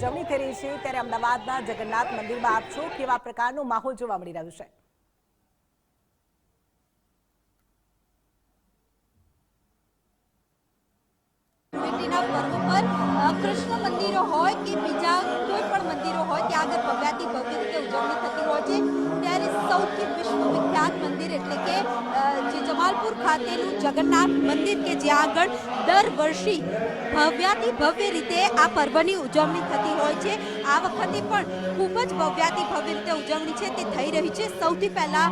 ઉજવણી થઈ છે ત્યારે અમદાવાદના જગન્નાથ મંદિરમાં આપ છો કેવા પ્રકારનો માહોલ જોવા મળી રહ્યો છે? કૃષ્ણ મંદિરો હોય કે બીજા કોઈ પણ મંદિરો હોય, ત્યાં આગળ ભવ્યાથી ભવ્ય રીતે ઉજવણી થતી હોય છે. ત્યારે સૌથી જે ખાતેનું જગન્નાથ મંદિર કે જ્યાં આગળ દર વર્ષે ભવ્યાથી ભવ્ય રીતે આ પર્વની ઉજવણી થતી હોય છે. આ વખતે પણ ખૂબ જ ભવ્યાથી ભવ્ય રીતે ઉજવણી છે. તે થઈ રહી છે. સૌથી પહેલાં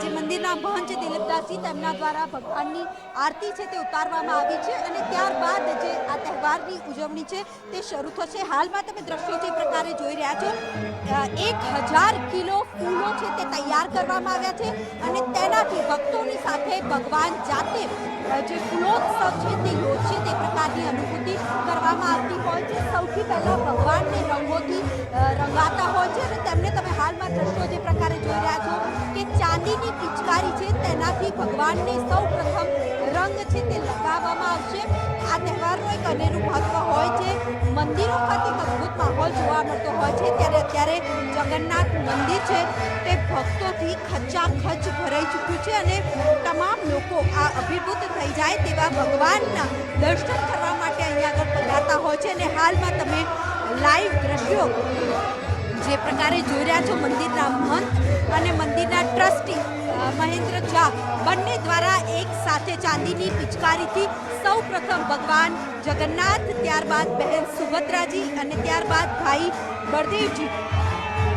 જે મંદિરના મહંત દિલીપદાસજી તેમના દ્વારા ભગવાનની આરતી છે તે ઉતારવામાં આવી છે અને ત્યારબાદ જે આ તહેવારની ઉજવણી છે તે શરૂ થશે. હાલમાં તમે દ્રશ્યો જે પ્રકારે જોઈ રહ્યા છો એક હજાર કિલો ફૂલો છે તે તૈયાર કરવામાં આવ્યા છે અને તેનાથી ભક્તોની સાથે ભગવાન જાતે જે ફૂલોત્સવ છે તે યોજશે તે પ્રકારની અનુભૂતિ કરવામાં આવતી હોય છે. સૌથી પહેલાં ભગવાનને રંગોથી રંગાતા હોય છે અને તેમને તમે હાલમાં દ્રશ્યો જે પ્રકારે જોઈ રહ્યા છો કે ચાંદીની પિચકારી છે તેનાથી ભગવાનને સૌ પ્રથમ રંગ છે તે લગાવવામાં આવશે. આ તહેવારનો એક અનેરું મહત્વ જોવા મળતો હોય છે, ત્યારે અત્યારે જગન્નાથ મંદિર છે, તે ભક્તોથી ખચાખચ ભરાઈ ચૂક્યું છે અને તમામ લોકો આ અભિભૂત થઈ જાય તેવા ભગવાનના દર્શન કરવા માટે અહીંયા આગળ પધારતા હોય છે અને હાલમાં તમે લાઈવ દ્રશ્યો જે પ્રકારે જોઈ રહ્યા છો મંદિરના મહંત અને મંદિરના ટ્રસ્ટી મહેન્દ્ર ઝા બંને દ્વારા એક સાથે ચાંદીની પિચકારીથી સૌ પ્રથમ ભગવાન જગન્નાથ, ત્યારબાદ બહેન સુભદ્રાજી અને ત્યારબાદ ભાઈ બળદેવજી.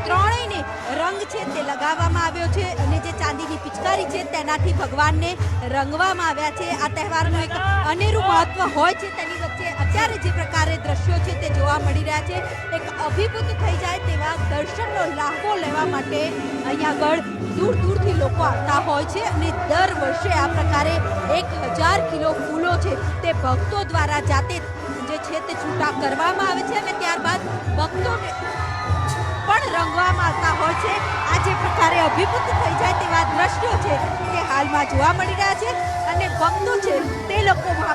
ત્રણેયને રંગ છે તે લગાવવામાં આવ્યો છે અને જે ચાંદીની પિચકારી છે તેનાથી ભગવાનને રંગવામાં આવ્યા છે. આ તહેવારનું એક અનેરું મહત્વ હોય છે તેની વચ્ચે અત્યારે જે પ્રકારે દ્રશ્યો છે તે જોવા મળી રહ્યા છે, એક અભિભૂત થઈ જાય તેવા દર્શનનો લાહવો લેવા માટે અહીંયા આગળ દૂર દૂરથી લોકો આવતા હોય છે અને દર વર્ષે આ પ્રકારે એક હજાર કિલો ફૂલો છે તે ભક્તો દ્વારા જાતે જે છે તે છૂટા કરવામાં આવે છે અને ત્યારબાદ ભક્તોને પણ રંગવામાં આવતા હોય છે. આ જે પ્રકારે અભિભૂત થઈ જાય તેવા દ્રશ્યો છે તે હાલમાં જોવા મળી રહ્યા છે અને ભક્તો છે તે લોકોમાં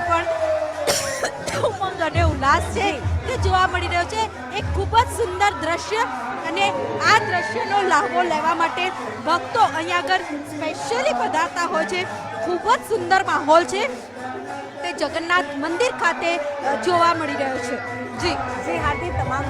ઉલ્લાસ છે, તે જોવા મળી રહ્યો છે. એક ખૂબ જ સુંદર દ્રશ્ય અને આ દ્રશ્યનો લાહવો લેવા માટે ભક્તો અહીંયા આગળ સ્પેશિયલી પધારતા હોય છે. ખૂબ જ સુંદર માહોલ છે. તે જગન્નાથ મંદિર ખાતે જોવા મળી રહ્યો છે. જી. જે, હાર્દિક તમામ